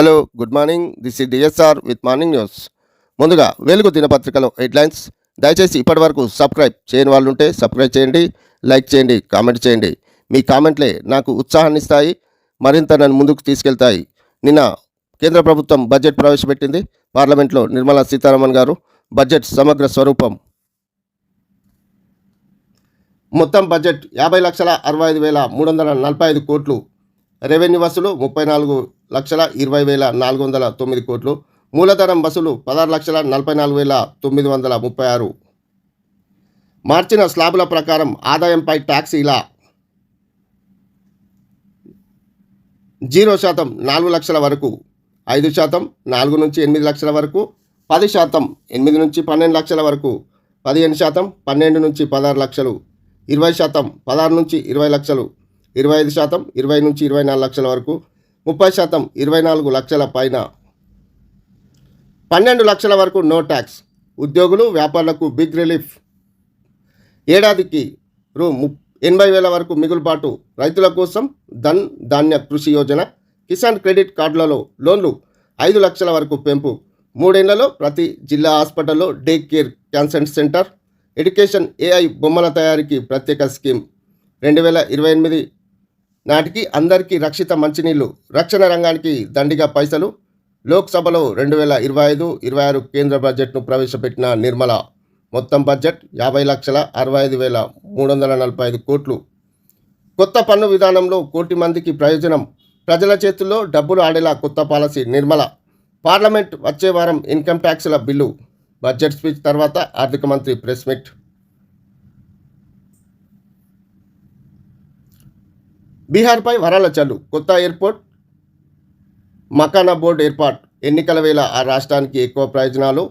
Hello good morning this ఈ DSR with morning news ముందుగా వెలుగు దినపత్రికలో హెడ్లైన్స్. దయచేసి ఇప్పటివరకు సబ్స్క్రైబ్ చేయని వాళ్ళు ఉంటే సబ్స్క్రైబ్ చేయండి లైక్ చేయండి కామెంట్ చేయండి. మీ కామెంట్లే నాకు ఉత్సాహాన్ని ఇస్తాయి మరింత నన్ను ముందుకు తీసుకెళ్తాయి. నిన్న కేంద్ర ప్రభుత్వం బడ్జెట్ ప్రవేశపెట్టింది. పార్లమెంట్లో నిర్మలా సీతారామన్ గారు బడ్జెట్ సమగ్ర స్వరూపం. మొత్తం బడ్జెట్ యాభై లక్షల అరవై ఐదు వేల మూడు వందల నలభై ఐదు కోట్లు. రెవెన్యూ వసూలు ముప్పై నాలుగు లక్షల ఇరవై వేల నాలుగు వందల తొమ్మిది కోట్లు. మూలధనం వసూలు పదహారు లక్షల నలభై నాలుగు వేల తొమ్మిది వందల ముప్పై ఆరు. మార్చిన స్లాబుల ప్రకారం ఆదాయంపై ట్యాక్స్ ఇలా. జీరో శాతం నాలుగు లక్షల వరకు ఐదు శాతం నాలుగు నుంచి ఎనిమిది లక్షల వరకు పది శాతం ఎనిమిది నుంచి పన్నెండు లక్షల వరకు పదిహేను శాతం పన్నెండు నుంచి పదహారు లక్షలు ఇరవై శాతం పదహారు నుంచి ఇరవై లక్షలు ఇరవై ఐదు శాతం ఇరవై నుంచి ఇరవై నాలుగు లక్షల వరకు ముప్పై శాతం ఇరవై నాలుగు లక్షల పైన. పన్నెండు లక్షల వరకు నో ట్యాక్స్. ఉద్యోగులు వ్యాపారులకు బిగ్ రిలీఫ్. ఏడాదికి రూ ఎనభై వేల వరకు మిగులుబాటు రైతుల కోసం ధన్ ధాన్య కృషి యోజన. కిసాన్ క్రెడిట్ కార్డులలో లోన్లు ఐదు లక్షల వరకు పెంపు. మూడేళ్ళలో ప్రతి జిల్లా హాస్పిటల్లో day care cancer centre. Education AI బొమ్మల తయారీకి ప్రత్యేక స్కీమ్. రెండు వేల ఇరవై ఎనిమిది నాటికి అందరికీ రక్షిత మంచినీళ్ళు రక్షణ రంగానికి దండిగా పైసలు. లోక్సభలో రెండు వేల ఇరవై ఐదు ఇరవై ఆరు కేంద్ర బడ్జెట్ను ప్రవేశపెట్టిన నిర్మల. మొత్తం బడ్జెట్ యాభై లక్షల అరవై ఐదు వేల మూడు వందల నలభై ఐదు కోట్లు. కొత్త పన్ను విధానంలో కోటి మందికి ప్రయోజనం. ప్రజల చేతుల్లో డబ్బులు ఆడేలా కొత్త పాలసీ నిర్మల. పార్లమెంట్ వచ్చే వారం ఇన్కమ్ ట్యాక్స్ల బిల్లు. బడ్జెట్ స్పీచ్ తర్వాత ఆర్థిక మంత్రి ప్రెస్ మీట్. బీహార్పై వరాల చల్లు. కొత్త ఎయిర్పోర్ట్ మకానా బోర్డు ఏర్పాటు. ఎన్నికల వేళ ఆ రాష్ట్రానికి ఎక్కువ ప్రయోజనాలు.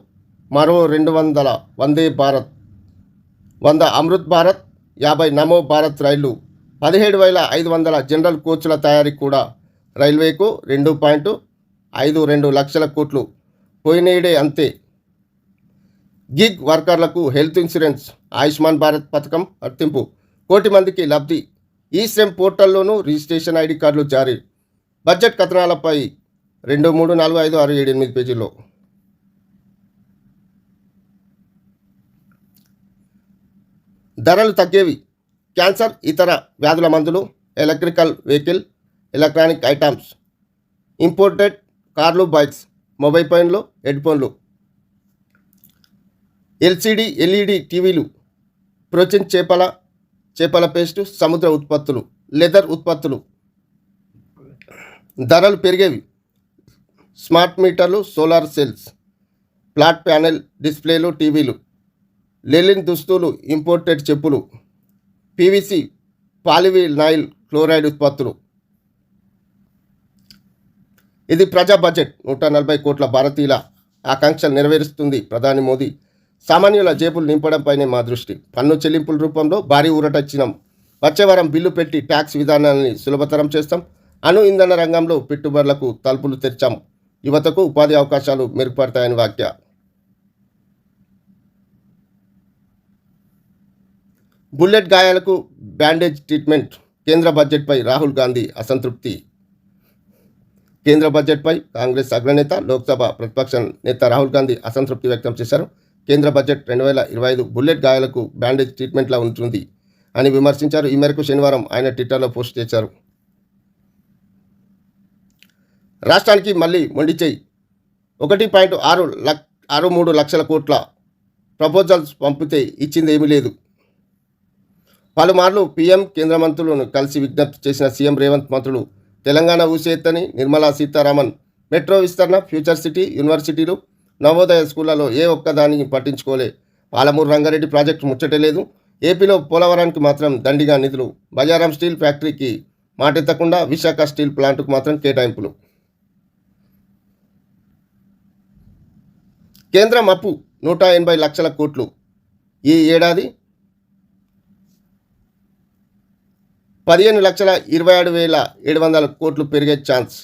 మరో రెండు వందల వందే భారత్ వంద అమృత్ భారత్ యాభై నమో భారత్ రైళ్ళు పదిహేడు వేల ఐదు వందల జనరల్ కోచ్ల తయారీ కూడా రైల్వేకు రెండు పాయింట్ ఐదు రెండు లక్షల కోట్లు. పోయినేడే అంతే. గిగ్ వర్కర్లకు హెల్త్ ఇన్సూరెన్స్ ఆయుష్మాన్ భారత్ పథకం వర్తింపు. కోటి మందికి లబ్ధి. ఈ సెమ్ పోర్టల్లోనూ రిజిస్ట్రేషన్ ఐడి కార్డులు జారీ. బడ్జెట్ కథనాలపై రెండు మూడు నాలుగు ఐదు ఆరు ఏడు ఎనిమిది పేజీల్లో. ధరలు తగ్గేవి. క్యాన్సర్ ఇతర వ్యాధుల మందులు electrical vehicle electronic items imported కార్లు బైక్స్ మొబైల్ ఫోన్లు హెడ్ ఫోన్లు. ఎల్సిడి ఎల్ఈడి టీవీలు ప్రోటీన్ చేపల చేపల పేస్టు సముద్ర ఉత్పత్తులు లెదర్ ఉత్పత్తులు. ధరలు పెరిగేవి. స్మార్ట్ మీటర్లు సోలార్ సెల్స్ ఫ్లాట్ ప్యానెల్ డిస్ప్లేలు టీవీలు. లెలిన్ దుస్తులు ఇంపోర్టెడ్ చెప్పులు. పీవీసీ పాలివినైల్ క్లోరైడ్ ఉత్పత్తులు. ఇది ప్రజా బడ్జెట్. నూట నలభై కోట్ల భారతీయుల ఆకాంక్షలు నెరవేరుస్తుంది ప్రధాని మోదీ. సామాన్యుల జేబులు నింపడంపైనే మా దృష్టి. పన్ను చెల్లింపుల రూపంలో భారీ ఊరటచ్చినాం వచ్చే వారం బిల్లు పెట్టి ట్యాక్స్ విధానాన్ని సులభతరం చేస్తాం. అణు ఇంధన రంగంలో పెట్టుబడులకు తలుపులు తెరిచాం. యువతకు ఉపాధి అవకాశాలు మెరుగుపడతాయని వాక్య బుల్లెట్ గాయాలకు బ్యాండేజ్ ట్రీట్మెంట్. కేంద్ర బడ్జెట్పై రాహుల్ గాంధీ అసంతృప్తి. కేంద్ర బడ్జెట్పై కాంగ్రెస్ అగ్రనేత లోక్సభ ప్రతిపక్ష నేత రాహుల్ గాంధీ అసంతృప్తి వ్యక్తం చేశారు. కేంద్ర బడ్జెట్ రెండు వేల ఇరవై ఐదు బుల్లెట్ గాయాలకు బ్యాండేజ్ ట్రీట్మెంట్లా ఉంటుంది అని విమర్శించారు. ఈ మేరకు శనివారం ఆయన ట్విట్టర్లో పోస్ట్ చేశారు. రాష్ట్రానికి మళ్ళీ మొండిచేయి ఒకటి పాయింట్ ఆరు లక్ ఆరు మూడు లక్షల కోట్ల ప్రపోజల్స్ పంపితే ఇచ్చింది ఏమీ లేదు. పలుమార్లు పీఎం కేంద్ర మంత్రులను కలిసి విజ్ఞప్తి చేసిన సీఎం రేవంత్ మంత్రులు తెలంగాణ ఊసేత్తని నిర్మలా సీతారామన్ మెట్రో విస్తరణ ఫ్యూచర్ సిటీ యూనివర్సిటీలు నవోదయ స్కూళ్ళలో ఏ ఒక్కదాన్ని పట్టించుకోలే. పాలమూరు రంగారెడ్డి ప్రాజెక్టు ముచ్చటలేదు ఏపీలో పోలవరానికి మాత్రం దండిగా నిధులు. బజారాం స్టీల్ ఫ్యాక్టరీకి మాటెత్తకుండా విశాఖ స్టీల్ ప్లాంట్కు మాత్రం కేటాయింపులు. కేంద్రం అప్పు నూట ఎనభై లక్షల కోట్లు. ఈ ఏడాది పదిహేను లక్షల ఇరవై ఏడు వేల ఏడు వందల కోట్లు పెరిగే ఛాన్స్.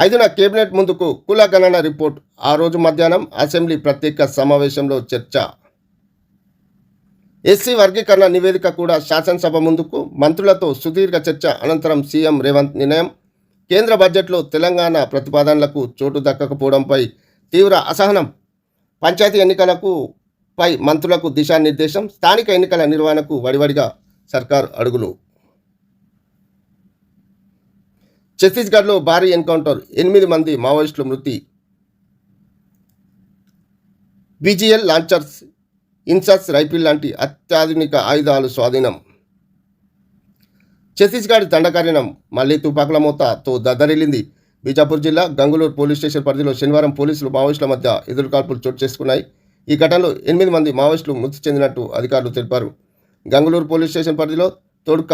ఐదున కేబినెట్ ముందుకు కుల గణన రిపోర్ట్. ఆ రోజు మధ్యాహ్నం అసెంబ్లీ ప్రత్యేక సమావేశంలో చర్చ. ఎస్సీ వర్గీకరణ నివేదిక కూడా శాసనసభ ముందుకు. మంత్రులతో సుదీర్ఘ చర్చ. అనంతరం సీఎం రేవంత్ నిర్ణయం. కేంద్ర బడ్జెట్లో తెలంగాణ ప్రతిపాదనలకు చోటు దక్కకపోవడంపై తీవ్ర అసహనం. పంచాయతీ ఎన్నికలకు పై మంత్రులకు దిశానిర్దేశం. స్థానిక ఎన్నికల నిర్వహణకు వడివడిగా సర్కార్ అడుగులు. ఛత్తీస్గఢ్లో భారీ ఎన్కౌంటర్ ఎనిమిది మంది మావోయిస్టులు మృతి. బీజీఎల్ లాంచర్స్ ఇన్సర్స్ రైఫిల్ లాంటి అత్యాధునిక ఆయుధాలు స్వాధీనం. ఛత్తీస్గఢ్ దండకారణ్యం మళ్ళీ తుపాకుల మూతతో దద్దరిల్లింది. బీజాపూర్ జిల్లా గంగులూరు పోలీస్ స్టేషన్ పరిధిలో శనివారం పోలీసులు మావోయిస్టుల మధ్య ఎదురుకాల్పులు చోటు చేసుకున్నాయి. ఈ ఘటనలో ఎనిమిది మంది మావోయిస్టులు మృతి చెందినట్టు అధికారులు తెలిపారు. గంగులూరు పోలీస్ స్టేషన్ పరిధిలో తొడుక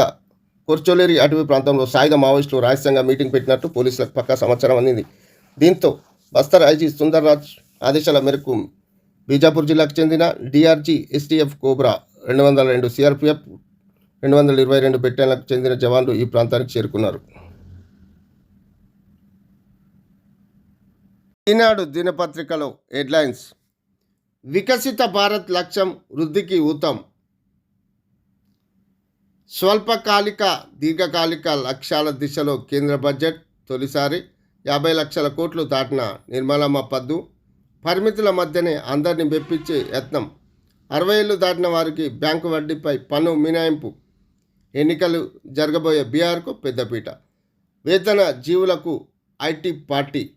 కొర్చోలేరి అటవీ ప్రాంతంలో. సాయుధ మావోయిస్టులు రహస్యంగా మీటింగ్ పెట్టినట్టు పోలీసులకు పక్కా సమాచారం అందింది. దీంతో బస్తర్ ఐజీ సుందర్ రాజ్ ఆదేశాల మేరకు బీజాపూర్ జిల్లాకు చెందిన డిఆర్జీ ఎస్టీఎఫ్ కోబ్రా రెండు వందల రెండు సిఆర్పిఎఫ్ రెండు వందల ఇరవై రెండు బెటాలియన్లకు చెందిన జవాన్లు ఈ ప్రాంతానికి చేరుకున్నారు. ఈనాడు దినపత్రికలో హెడ్లైన్స్ వికసిత భారత్ లక్ష్యం వృద్ధికి ఊతం. స్వల్పకాలిక దీర్ఘకాలిక లక్ష్యాల దిశలో కేంద్ర బడ్జెట్ తొలిసారి యాభై లక్షల కోట్లు దాటిన నిర్మలమ్మ పద్దు పరిమితుల మధ్యనే అందరిని మెప్పించే యత్నం. అరవై ఏళ్ళు దాటిన వారికి బ్యాంకు వడ్డీపై పన్ను మినాయింపు ఎన్నికలు జరగబోయే బీఆర్కు పెద్దపీట. వేతన జీవులకు ఐటీ పార్టీ.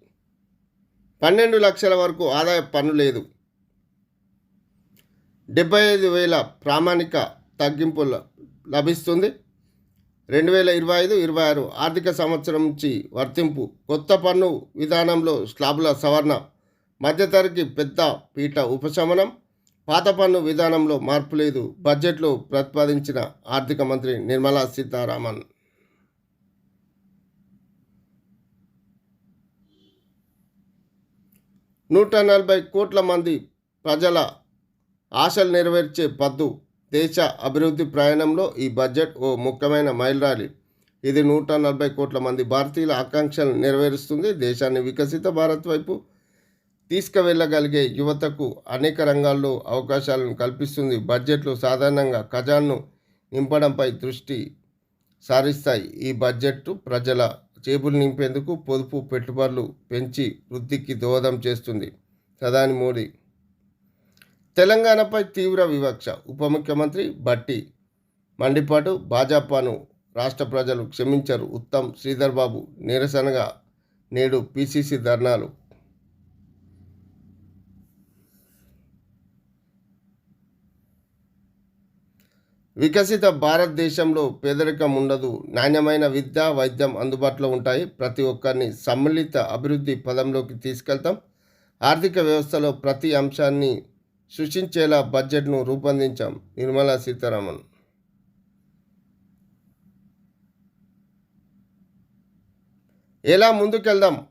పన్నెండు లక్షల వరకు ఆదాయ పన్ను లేదు. డెబ్బై ఐదు వేల ప్రామాణిక తగ్గింపుల లభిస్తుంది. రెండు వేల ఇరవై ఐదు ఇరవై ఆరు ఆర్థిక సంవత్సరం నుంచి వర్తింపు కొత్త పన్ను విధానంలో స్లాబుల సవరణ మధ్యతరగతి పెద్ద పీట ఉపశమనం పాత పన్ను విధానంలో మార్పు లేదు బడ్జెట్లో ప్రతిపాదించిన ఆర్థిక మంత్రి నిర్మలా సీతారామన్. నూట నలభై కోట్ల మంది ప్రజల ఆశలు నెరవేర్చే పద్దు దేశ అభివృద్ధి ప్రయాణంలో ఈ బడ్జెట్ ఓ ముఖ్యమైన మైలురాలి ఇది నూట నలభై కోట్ల మంది భారతీయుల ఆకాంక్షలను నెరవేరుస్తుంది. దేశాన్ని వికసిత భారత్ వైపు తీసుకువెళ్ళగలిగే యువతకు అనేక రంగాల్లో అవకాశాలను కల్పిస్తుంది. బడ్జెట్లు సాధారణంగా ఖజాన్ను నింపడంపై దృష్టి సారిస్తాయి. ఈ బడ్జెట్ ప్రజల జేబులు నింపేందుకు పొదుపు పెట్టుబడులు పెంచి వృద్ధికి దోహదం చేస్తుంది. ప్రధాని మోడీ తెలంగాణపై తీవ్ర వివక్ష. ఉప ముఖ్యమంత్రి బట్టి మండిపాటు భాజపాను రాష్ట్ర ప్రజలు క్షమించరు. ఉత్తమ్ శ్రీధర్ బాబు నిరసనగా నేడు పిసిసి ధర్నాలు. వికసిత భారతదేశంలో పేదరికం ఉండదు. నాణ్యమైన విద్య వైద్యం అందుబాటులో ఉంటాయి. ప్రతి ఒక్కరిని సమ్మిళిత అభివృద్ధి పదంలోకి తీసుకెళ్తాం. ఆర్థిక వ్యవస్థలో ప్రతి అంశాన్ని సృష్టించేలా బడ్జెట్ను రూపొందించాం నిర్మలా సీతారామన్. ఎలా ముందుకెళ్దాం?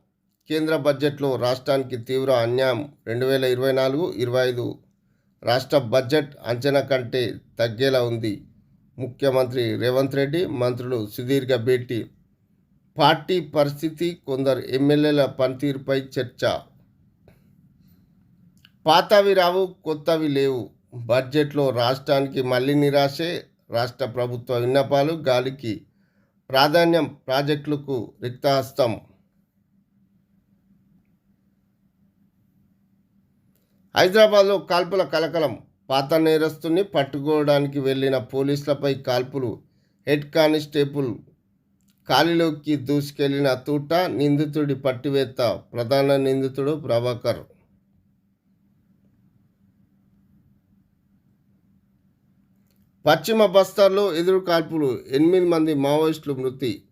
కేంద్ర బడ్జెట్లో రాష్ట్రానికి తీవ్ర అన్యాయం రెండు వేల ఇరవై నాలుగు ఇరవై ఐదు. రాష్ట్ర బడ్జెట్ అంచనా కంటే తగ్గేలా ఉంది. ముఖ్యమంత్రి రేవంత్ రెడ్డి మంత్రులు సుదీర్ఘ భేటీ. పార్టీ పరిస్థితి కొందరు ఎమ్మెల్యేల పనితీరుపై చర్చ. పాతవి రావు కొత్తవి లేవు. బడ్జెట్లో రాష్ట్రానికి మళ్ళీ నిరాశే రాష్ట్ర ప్రభుత్వ విన్నపాలు గాలికి ప్రాధాన్యం ప్రాజెక్టులకు రిక్తహస్తం. హైదరాబాద్లో కాల్పుల కలకలం. పాత నేరస్తుని పట్టుకోవడానికి వెళ్ళిన పోలీసులపై కాల్పులు. హెడ్ కానిస్టేబుల్ కాలిలోకి దూసుకెళ్ళిన తూట నిందితుడి పట్టివేత్త ప్రధాన నిందితుడు ప్రభాకర్. పశ్చిమ బస్తర్లో ఎదురు కాల్పులు ఎనిమిది మంది మావోయిస్టులు మృతి.